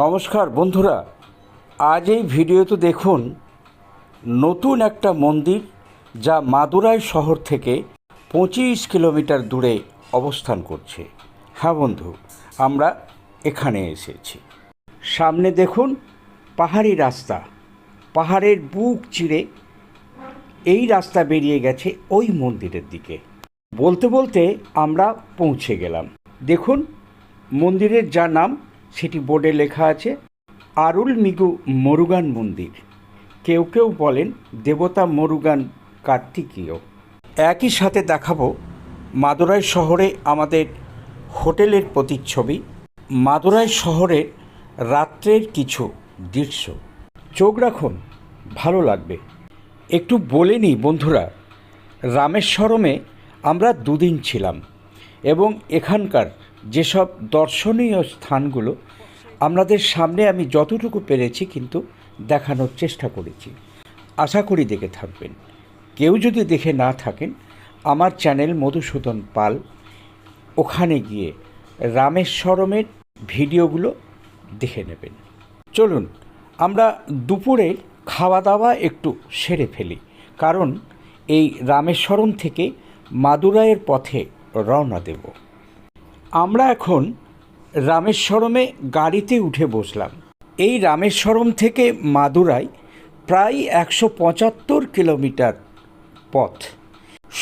নমস্কার বন্ধুরা, আজ এই ভিডিওতে দেখুন নতুন একটা মন্দির যা মাদুরাই শহর থেকে পঁচিশ কিলোমিটার দূরে অবস্থান করছে। হ্যাঁ বন্ধু, আমরা এখানে এসেছি। সামনে দেখুন পাহাড়ি রাস্তা। পাহাড়ের বুক চিরে এই রাস্তা বেরিয়ে গেছে ওই মন্দিরের দিকে। বলতে বলতে আমরা পৌঁছে গেলাম। দেখুন মন্দিরের যা নাম সেটি বোর্ডে লেখা আছে, আরুল মিগু মরুগান মন্দির। কেউ কেউ বলেন দেবতা মরুগান কার্তিকীয়। একই সাথে দেখাবো মাদুরাই শহরে আমাদের হোটেলের প্রতিচ্ছবি। মাদুরাই শহরের রাত্রের কিছু দৃশ্য। চোখ রাখুন, ভালো লাগবে। একটু বলে নিই বন্ধুরা, রামেশ্বরমে আমরা দুদিন ছিলাম এবং এখানকার যেসব দর্শনীয় স্থানগুলো আপনাদের সামনে আমি যতটুকু পেরেছি কিন্তু দেখানোর চেষ্টা করেছি। আশা করি দেখে থাকবেন। কেউ যদি দেখে না থাকেন, আমার চ্যানেল মধুসূদন পাল, ওখানে গিয়ে রামেশ্বরমের ভিডিওগুলো দেখে নেবেন। চলুন, আমরা দুপুরে খাওয়া দাওয়া একটু সেরে ফেলি, কারণ এই রামেশ্বরম থেকে মাদুরাইয়ের পথে রওনা দেব। আমরা এখন রামেশ্বরমে গাড়িতে উঠে বসলাম। এই রামেশ্বরম থেকে মাদুরাই প্রায় একশো পঁচাত্তর কিলোমিটার পথ।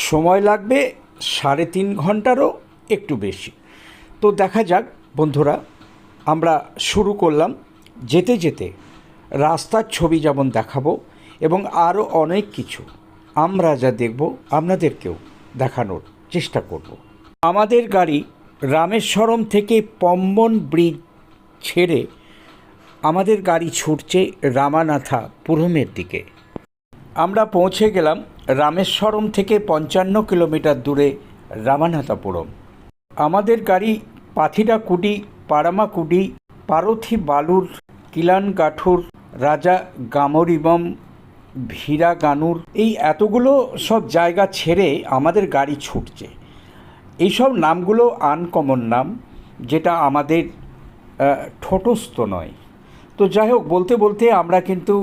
সময় লাগবে সাড়ে তিন ঘন্টারও একটু বেশি। তো দেখা যাক বন্ধুরা, আমরা শুরু করলাম। যেতে যেতে রাস্তার ছবি যেমন দেখাবো এবং আরও অনেক কিছু আমরা যা দেখব আপনাদেরকেও দেখানোর চেষ্টা করব। আমাদের গাড়ি রামেশ্বরম থেকে পম্বন ব্রিজ ছেড়ে আমাদের গাড়ি ছুটছে রামানাথা পুরমের দিকে। আমরা পৌঁছে গেলাম রামেশ্বরম থেকে পঞ্চান্ন কিলোমিটার দূরে রামানাথাপুরম। আমাদের গাড়ি পাথিরাকুডি পারামাকুডি পারথি বালুর কিলান গাঠুর রাজা গামরিবম ভীরা গানুর এই এতগুলো সব জায়গা ছেড়ে আমাদের গাড়ি ছুটছে। এইসব নামগুলো আনকমন নাম, যেটা আমাদের ঠোঁটস্থ নয়। তো যাই হোক, বলতে বলতে আমরা কিন্তু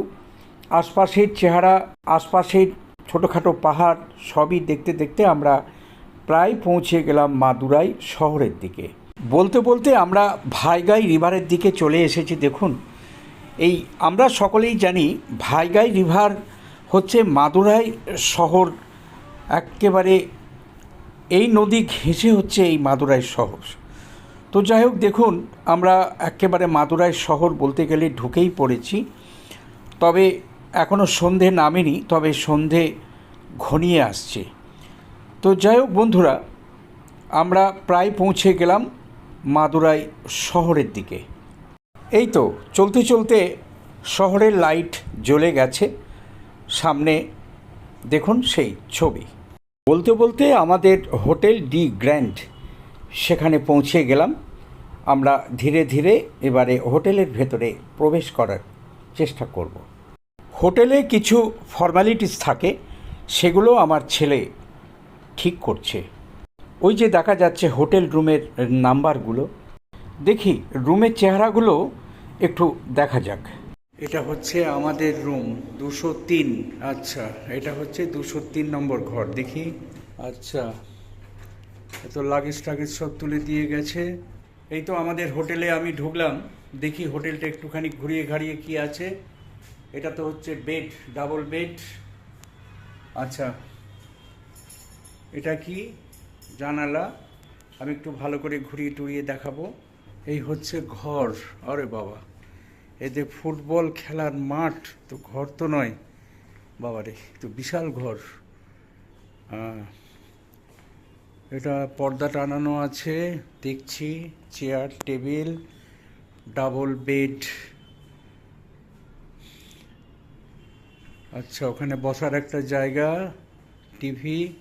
আশপাশের চেহারা, আশপাশের ছোটোখাটো পাহাড়, সবই দেখতে দেখতে আমরা প্রায় পৌঁছে গেলাম মাদুরাই শহরের দিকে। বলতে বলতে আমরা ভাইগাই রিভারের দিকে চলে এসেছি, দেখুন। এই আমরা সকলেই জানি ভাইগাই রিভার হচ্ছে মাদুরাই শহর, একেবারে এই নদী ঘেঁষে হচ্ছে এই মাদুরাই শহর। তো যাই হোক, দেখুন, আমরা একেবারে মাদুরাই শহর বলতে গেলে ঢুকেই পড়েছি। তবে এখনও সন্ধে নামেনি, তবে সন্ধে ঘনিয়ে আসছে। তো যাই হোক, বন্ধুরা, আমরা প্রায় পৌঁছে গেলাম মাদুরাই শহরের দিকে। এই তো, চলতে চলতে শহরের লাইট জ্বলে গেছে। সামনে দেখুন সেই ছবি। বলতে বলতে আমাদের হোটেল ডি গ্র্যান্ড, সেখানে পৌঁছে গেলাম। আমরা ধীরে ধীরে এবারে হোটেলের ভেতরে প্রবেশ করার চেষ্টা করব। হোটেলে কিছু ফর্মালিটিস থাকে, সেগুলো আমার ছেলে ঠিক করছে। ওই যে দেখা যাচ্ছে হোটেল রুমের নাম্বারগুলো, দেখি রুমের চেহারাগুলো একটু দেখা যাক। এটা হচ্ছে আমাদের রুম দুশো তিন। আচ্ছা এটা হচ্ছে দুশো তিন নম্বর ঘর, দেখি। আচ্ছা এত লাগেজ টাগেজ সব তুলে দিয়ে গেছে। এই তো আমাদের হোটেলে আমি ঢুকলাম, দেখি হোটেলটা একটুখানি ঘুরিয়ে ঘাড়িয়ে কি আছে। এটা তো হচ্ছে বেড ডাবল বেড আচ্ছা এটা কি? জানালা। আমি একটু ভালো করে ঘুরিয়ে টুরিয়ে দেখাবো। এই হচ্ছে ঘর, আরে বাবা। এতে ফুটবল খেলার মাঠ তো ঘর তো নয়। বাবারে, তো বিশাল ঘর। হ্যাঁ। এটা পর্দা টানানো আছে, দেখছি, চেয়ার, টেবিল, ডাবল বেড। আচ্ছা ওখানে বসার একটা জায়গা, টিভি।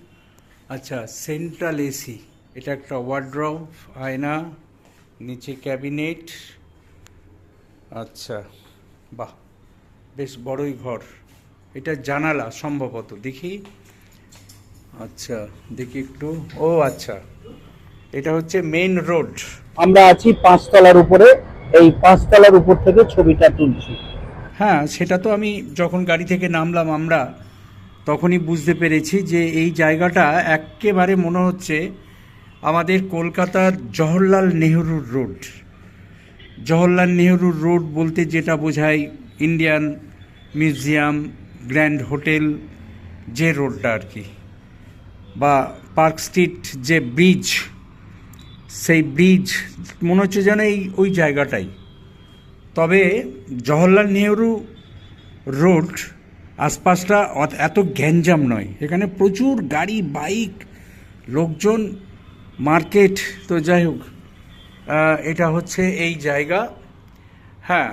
আচ্ছা সেন্ট্রাল এসি, এটা একটা ওয়ার্ড্রপ আয়না, নিচে ক্যাবিনেট। আচ্ছা বাহ বেশ বড়ই ঘর। এটা জানালা সম্ভবত দেখি। আচ্ছা দেখি একটু। ও আচ্ছা এটা হচ্ছে মেইন রোড আমরা আছি পাঁচতলার উপরে এই পাঁচতলার উপর থেকে ছবিটা তুলছি। হ্যাঁ সেটা তো আমি যখন গাড়ি থেকে নামলাম আমরা তখনই বুঝতে পেরেছি যে এই জায়গাটা একেবারে মনে হচ্ছে আমাদের কলকাতার জওহরলাল নেহরুর রোড জওহরলাল নেহরুর রোড বলতে যেটা বোঝায় ইন্ডিয়ান মিউজিয়াম, গ্র্যান্ড হোটেল, যে রোডটা আর কি। বা পার্ক স্ট্রিট, যে ব্রিজ, সেই ব্রিজ, মনে হচ্ছে যেন এই, ওই জায়গাটাই। তবে জওহরলাল নেহরু রোড আশপাশটা এত গ্যাঞ্জাম নয়। এখানে প্রচুর গাড়ি, বাইক, লোকজন, মার্কেট, তো যাই হোক। এটা হচ্ছে এই জায়গা। হ্যাঁ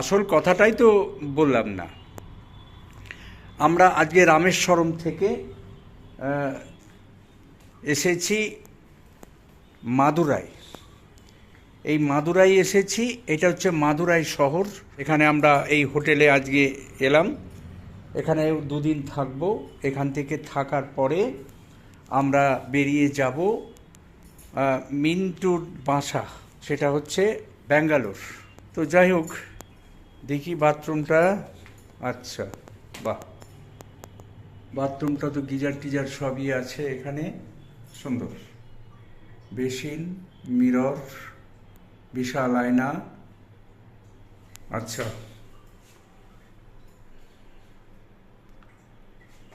আসল কথাটাই তো বললাম না। আমরা আজকে রামেশ্বরম থেকে এসেছি মাদুরাই। এই মাদুরাই এসেছি, এটা হচ্ছে মাদুরাই শহর। এখানে আমরা এই হোটেলে আজকে এলাম। এখানে দুদিন থাকব। এখান থেকে থাকার পরে আমরা বেরিয়ে যাব মিন্টুর বাসা, সেটা হচ্ছে ব্যাঙ্গালোর। তো যাই হোক, দেখি বাথরুমটা। আচ্ছা বাহ। বাথরুমটা তো গিজার টিজার সবই আছে এখানে। সুন্দর। বেসিন, মিরর, বিশাল আয়না। আচ্ছা।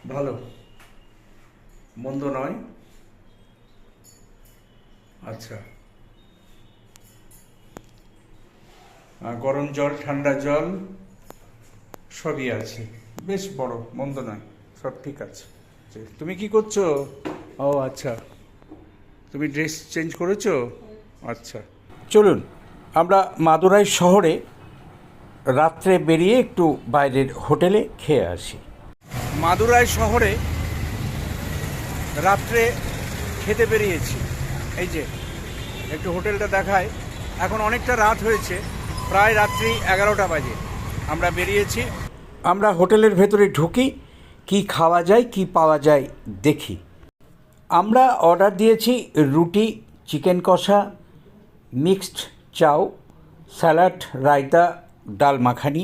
ভালো। মন্দ নয়। আচ্ছা। গরম জল ঠান্ডা জল সবই আছে। বেশ বড় মন্দ নয় সব ঠিক আছে। তুমি কি করছ? ও আচ্ছা। তুমি ড্রেস চেঞ্জ করেছ? আচ্ছা। চলুন আমরা মাদুরাই শহরে রাত্রে বেরিয়ে একটু বাইরের হোটেলে খেয়ে আসি। মাদুরাই শহরে রাত্রে খেতে বেরিয়েছি। এই যে, একটু হোটেলটা দেখায় এখন অনেকটা রাত হয়েছে, প্রায় রাত্রি এগারোটা বাজে। আমরা বেরিয়েছি। আমরা হোটেলের ভেতরে ঢুকি, কি খাওয়া যায়, কি পাওয়া যায় দেখি। আমরা অর্ডার দিয়েছি রুটি, চিকেন কষা, মিক্সড চাউ স্যালাড, রায়তা, ডাল মাখানি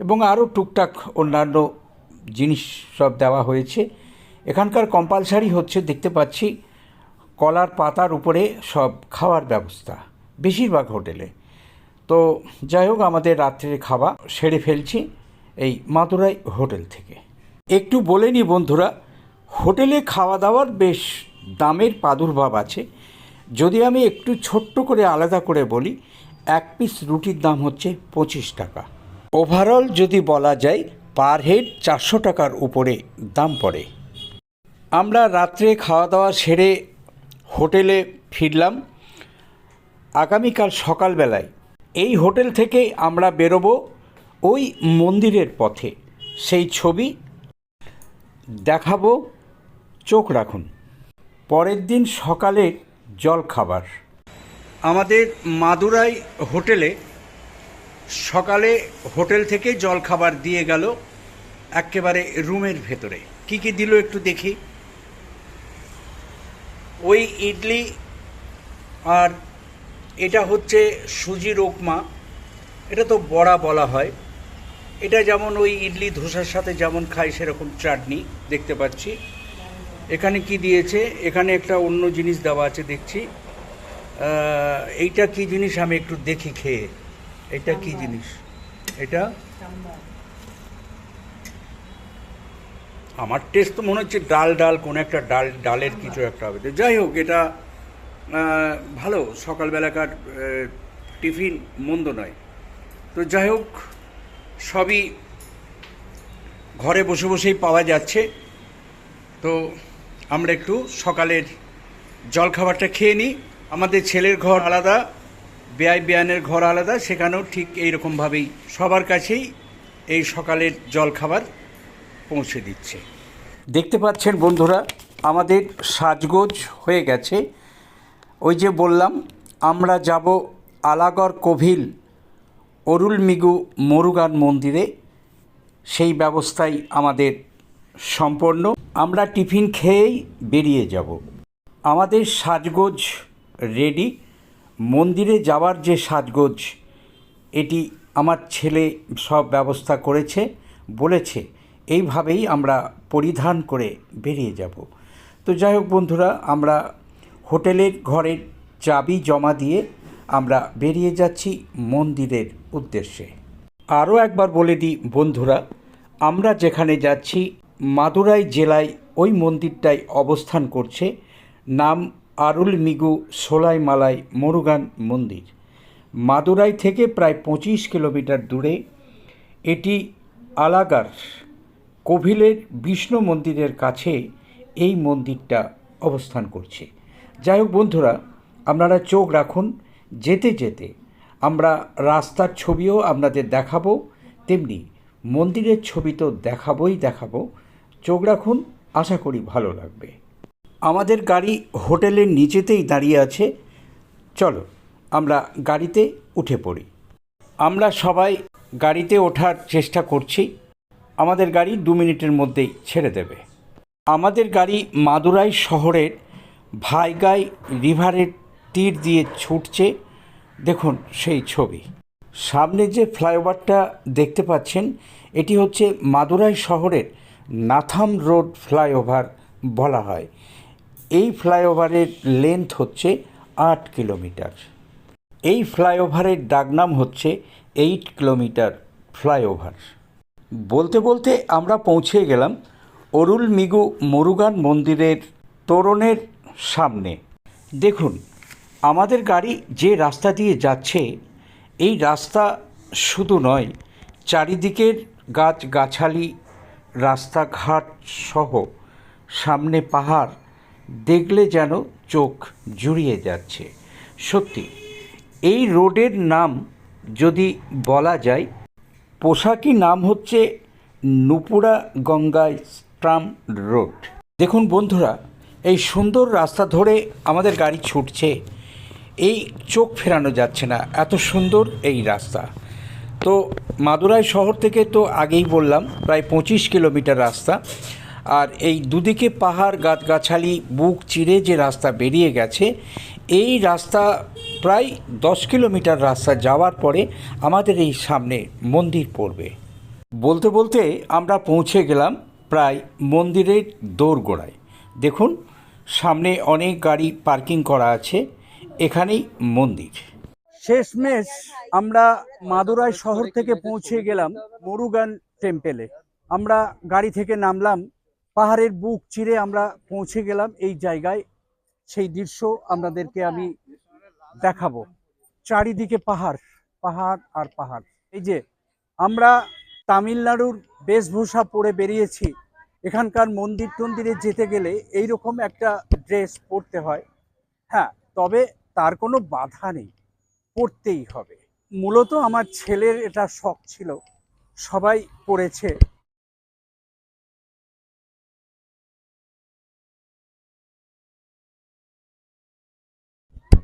এবং আরও টুকটাক অন্যান্য জিনিস সব দেওয়া হয়েছে। এখানকার কম্পালসারি হচ্ছে, দেখতে পাচ্ছি কলার পাতার উপরে সব খাওয়ার ব্যবস্থা, বেশিরভাগ হোটেলে। তো যাই হোক, আমাদের রাত্রের খাওয়া সেরে ফেলছি এই মাদুরাই হোটেল থেকে। একটু বলে নি বন্ধুরা, হোটেলে খাওয়া দাওয়ার বেশ দামের প্রাদুর্ভাব আছে। যদি আমি একটু ছোট্ট করে আলাদা করে বলি, এক পিস রুটির দাম হচ্ছে পঁচিশ টাকা। ওভারঅল যদি বলা যায় পার হেড চারশো টাকার উপরে দাম পড়ে। আমরা রাত্রে খাওয়া দাওয়া সেরে হোটেলে ফিরলাম। আগামীকাল সকালবেলায় এই হোটেল থেকে আমরা বেরোবো ওই মন্দিরের পথে। সেই ছবি দেখাবো। চোখ রাখুন। পরের দিন সকালে জল খাবার আমাদের মাদুরাই হোটেলে সকালে হোটেল থেকে জল খাবার দিয়ে গেল একেবারে রুমের ভেতরে। কি কি দিল একটু দেখি। ওই ইডলি আর এটা হচ্ছে সুজির উপমা এটা তো বড়া বলা হয়। এটা যেমন ওই ইডলি ধোসার সাথে যেমন খাই সেরকম চাটনি দেখতে পাচ্ছি। এখানে কি দিয়েছে? এখানে একটা অন্য জিনিস দেওয়া আছে দেখছি। এইটা কি জিনিস? আমি একটু দেখি খেয়ে। এটা কি জিনিস? এটা? আমার টেস্ট তো মনে হচ্ছে ডাল ডাল, কোন একটা ডাল, ডালের কিছু একটা হবে। তো যাই হোক, এটা ভালো। সকালবেলাকার টিফিন মন্দ নয়। তো যাই হোক, সবই ঘরে বসে বসেই পাওয়া যাচ্ছে। তো আমরা একটু সকালের জলখাবারটা খেয়ে নিই। আমাদের ছেলের ঘর আলাদা বেআই বেয়ানের ঘর আলাদা। সেখানেও ঠিক এইরকমভাবেই সবার কাছেই এই সকালের জলখাবার। পৌঁছে দিচ্ছে। দেখতে পাচ্ছেন বন্ধুরা, আমাদের সাজগোজ হয়ে গেছে। ওই যে বললাম, আমরা যাব আলাগড় কোভিল অরুলমিগু মরুগান মন্দিরে। সেই ব্যবস্থাই আমাদের সম্পন্ন। আমরা টিফিন খেয়েই বেরিয়ে যাব। আমাদের সাজগোজ রেডি। মন্দিরে যাওয়ার যে সাজগোজ, এটি আমার ছেলে সব ব্যবস্থা করেছে, বলেছে। এইভাবেই আমরা পরিধান করে বেরিয়ে যাব। তো যাই হোক বন্ধুরা, আমরা হোটেলের ঘরের চাবি জমা দিয়ে আমরা বেরিয়ে যাচ্ছি মন্দিরের উদ্দেশ্যে। আরও একবার বলে দিই বন্ধুরা, আমরা যেখানে যাচ্ছি, মাদুরাই জেলায় ওই মন্দিরটাই অবস্থান করছে। নাম আরুল মিগু সোলাইমালাই মরুগান মন্দির। মাদুরাই থেকে প্রায় পঁচিশ কিলোমিটার দূরে এটি আলাগার। কোভিলের বিষ্ণু মন্দিরের কাছে এই মন্দিরটা অবস্থান করছে। যাই হোক বন্ধুরা, আপনারা চোখ রাখুন, যেতে যেতে আমরা রাস্তার ছবিও আপনাদের দেখাবো, তেমনি মন্দিরের ছবি তো দেখাবই দেখাবো। চোখ রাখুন, আশা করি ভালো লাগবে। আমাদের গাড়ি হোটেলের নিচেতেই দাঁড়িয়ে আছে। চলো, আমরা গাড়িতে উঠে পড়ি। আমরা সবাই গাড়িতে ওঠার চেষ্টা করছি। আমাদের গাড়ি দু মিনিটের মধ্যেই ছেড়ে দেবে। আমাদের গাড়ি মাদুরাই শহরের ভাইগাই রিভারের তীর দিয়ে ছুটছে। দেখুন সেই ছবি। সামনে যে ফ্লাইওভারটা দেখতে পাচ্ছেন, এটি হচ্ছে মাদুরাই শহরের নাথাম রোড ফ্লাইওভার বলা হয়। এই ফ্লাইওভারের লেন্থ হচ্ছে আট কিলোমিটার। এই ফ্লাইওভারের ডাকনাম হচ্ছে এইট কিলোমিটার ফ্লাইওভার। বলতে বলতে আমরা পৌঁছে গেলাম অরুল মিগু মরুগান মন্দিরের তোরণের সামনে। দেখুন, আমাদের গাড়ি যে রাস্তা দিয়ে যাচ্ছে, এই রাস্তা শুধু নয়, চারিদিকের গাছগাছালি, রাস্তাঘাট সহ সামনে পাহাড়, দেখলে যেন চোখ জুড়িয়ে যাচ্ছে। সত্যি, এই রোডের নাম যদি বলা যায় পোশাকি নাম হচ্ছে নুপুরা গঙ্গায় ট্রাম রোড। দেখুন বন্ধুরা, এই সুন্দর রাস্তা ধরে আমাদের গাড়ি ছুটছে, এই চোখ ফেরানো যাচ্ছে না, এত সুন্দর এই রাস্তা। তো মাদুরাই শহর থেকে তো আগেই বললাম, প্রায় পঁচিশ কিলোমিটার রাস্তা, আর এই দুদিকে পাহাড়, গাছগাছালি, বুক চিরে যে রাস্তা বেরিয়ে গেছে, এই রাস্তা প্রায় দশ কিলোমিটার রাস্তা যাওয়ার পরে আমাদের এই সামনে মন্দির পড়বে। বলতে বলতে আমরা পৌঁছে গেলাম প্রায় মন্দিরের দোরগোড়ায়। দেখুন, সামনে অনেক গাড়ি পার্কিং করা আছে, এখানেই মন্দির। শেষমেশ আমরা মাদুরাই শহর থেকে পৌঁছে গেলাম মরুগান টেম্পেলে। আমরা গাড়ি থেকে নামলাম, পাহাড়ের বুক চিরে আমরা পৌঁছে গেলাম এই জায়গায়। সেই দৃশ্য আপনাদেরকে আমি দেখাবো। চারিদিকে পাহাড় পাহাড় আর পাহাড়। এই যে, আমরা তামিলনাড়ুর বেশভূষা পরে বেরিয়েছি। এখানকার মন্দির টন্দিরে যেতে গেলে এই রকম একটা ড্রেস পরতে হয়। হ্যাঁ তবে তার কোনো বাধা নেই। পরতেই হবে। মূলত আমার ছেলের এটা শখ ছিল। সবাই পড়েছে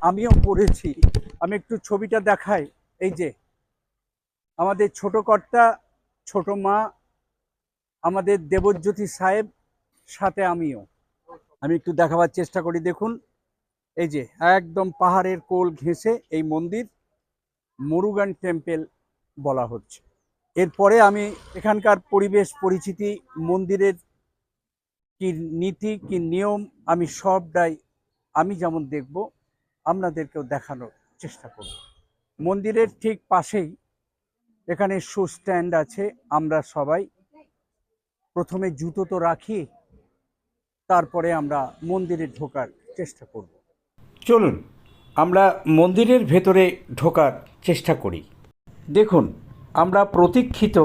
আমিও পড়েছি। আমি একটু ছবিটা দেখাই। এই যে, আমাদের ছোট কর্তা, ছোট মা, আমাদের দেবজ্যোতি সাহেব, সাথে আমিও। আমি একটু দেখাবার চেষ্টা করি, দেখুন। এই যে, একদম পাহাড়ের কোল ঘেঁষে এই মন্দির, মুরুগান টেম্পেল বলা হচ্ছে। এরপরে আমি এখানকার পরিবেশ, পরিচিতি, মন্দিরের কি নীতি, কি নিয়ম, আমি সবটাই, আমি যেমন দেখব আপনাদেরকেও দেখানোর চেষ্টা করব। মন্দিরের ঠিক পাশেই এখানে শু স্ট্যান্ড আছে। আমরা সবাই প্রথমে জুতো তো রাখি, তারপরে আমরা মন্দিরে ঢোকার চেষ্টা করব। চলুন, আমরা মন্দিরের ভেতরে ঢোকার চেষ্টা করি। দেখুন, আমরা প্রতীক্ষিত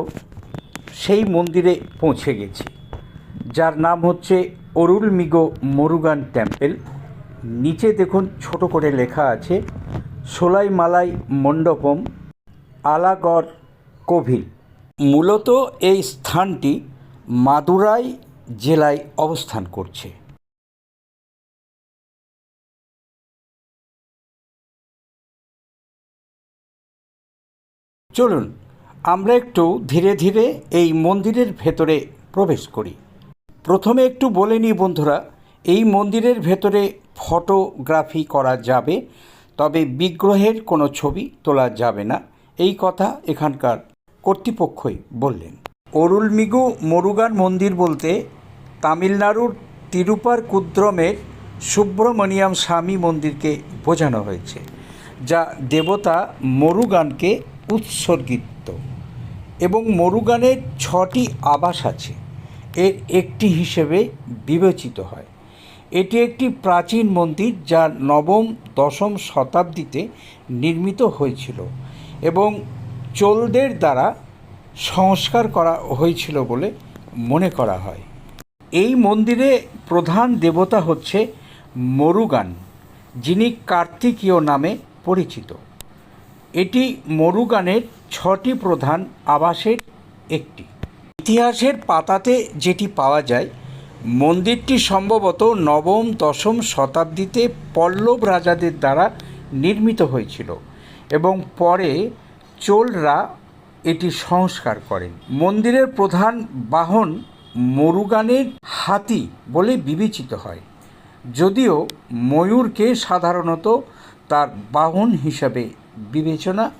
সেই মন্দিরে পৌঁছে গেছি, যার নাম হচ্ছে অরুল মিগো মরুগান টেম্পেল। নিচে দেখুন ছোট করে লেখা আছে সোলাই মালাই মণ্ডপম আলাগড় কোভিল। মূলত এই স্থানটি মাদুরাই জেলায় অবস্থান করছে। চলুন, আমরা একটু ধীরে ধীরে এই মন্দিরের ভেতরে প্রবেশ করি। প্রথমে একটু বলে নিই বন্ধুরা, এই মন্দিরের ভেতরে ফটোগ্রাফি করা যাবে, তবে বিগ্রহের কোনো ছবি তোলা যাবে না। এই কথা এখানকার কর্তৃপক্ষই বললেন। অরুলমিগু মরুগান মন্দির বলতে তামিলনাড়ুর তিরুপার কুদ্রমের সুব্রমণিয়াম স্বামী মন্দিরকে বোঝানো হয়েছে, যা দেবতা মরুগানকে উৎসর্গিত। এবং মরুগানের ছটি আবাস আছে, এর একটি হিসেবে বিবেচিত হয়। এটি একটি প্রাচীন মন্দির যা নবম, দশম শতাব্দীতে নির্মিত হয়েছিল এবং চোলদের দ্বারা সংস্কার করা হয়েছিল বলে মনে করা হয়। এই মন্দিরে প্রধান দেবতা হচ্ছে মরুগান, যিনি কার্তিকীয় নামে পরিচিত। এটি মরুগানের ছটি প্রধান আবাসের একটি। ইতিহাসের পাতাতে যেটি পাওয়া যায় মন্দিরটি সম্ভবত নবম, দশম শতাব্দীতে পল্লব রাজাদের দ্বারা নির্মিত হয়েছিল এবং পরে চোলরা এটি সংস্কার করেন। মন্দিরের প্রধান বাহন মরুগানের হাতি বলে বিবেচিত হয়। যদিও ময়ূরকে সাধারণত তার বাহন হিসাবে বিবেচনা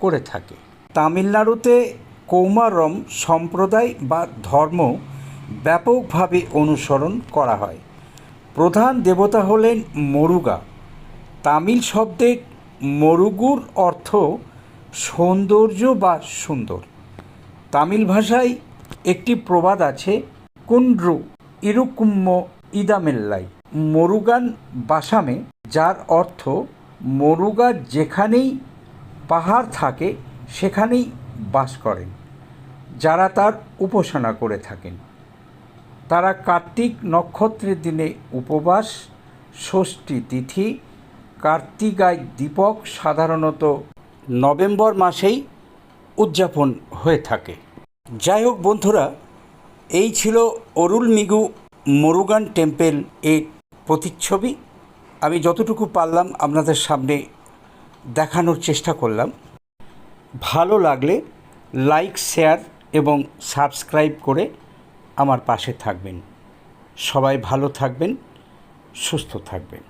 করে থাকে। তামিলনাড়ুতে কৌমারম সম্প্রদায় বা ধর্ম ব্যাপকভাবে অনুসরণ করা হয়। প্রধান দেবতা হলেন মরুগা। তামিল শব্দে মরুগুর অর্থ সৌন্দর্য বা সুন্দর। তামিল ভাষায় একটি প্রবাদ আছে কুন্ড্রু ইরুকুম্ম ইদামেল্লাই। মরুগান বাসামে, যার অর্থ মরুগা যেখানেই পাহাড় থাকে, সেখানেই বাস করেন, যারা তার উপাসনা করে থাকেন। তারা কার্তিক নক্ষত্রের দিনে উপবাস, ষষ্ঠী তিথি, কার্তিকায় দীপক সাধারণত নভেম্বর মাসেই উদযাপন হয়ে থাকে। যাই হোক বন্ধুরা, এই ছিল অরুল মিগু মরুগান টেম্পেল এর প্রতিচ্ছবি। আমি যতটুকু পারলাম আপনাদের সামনে দেখানোর চেষ্টা করলাম। ভালো লাগলে লাইক, শেয়ার এবং সাবস্ক্রাইব করে আমার পাশে থাকবেন। সবাই ভালো থাকবেন সুস্থ থাকবেন।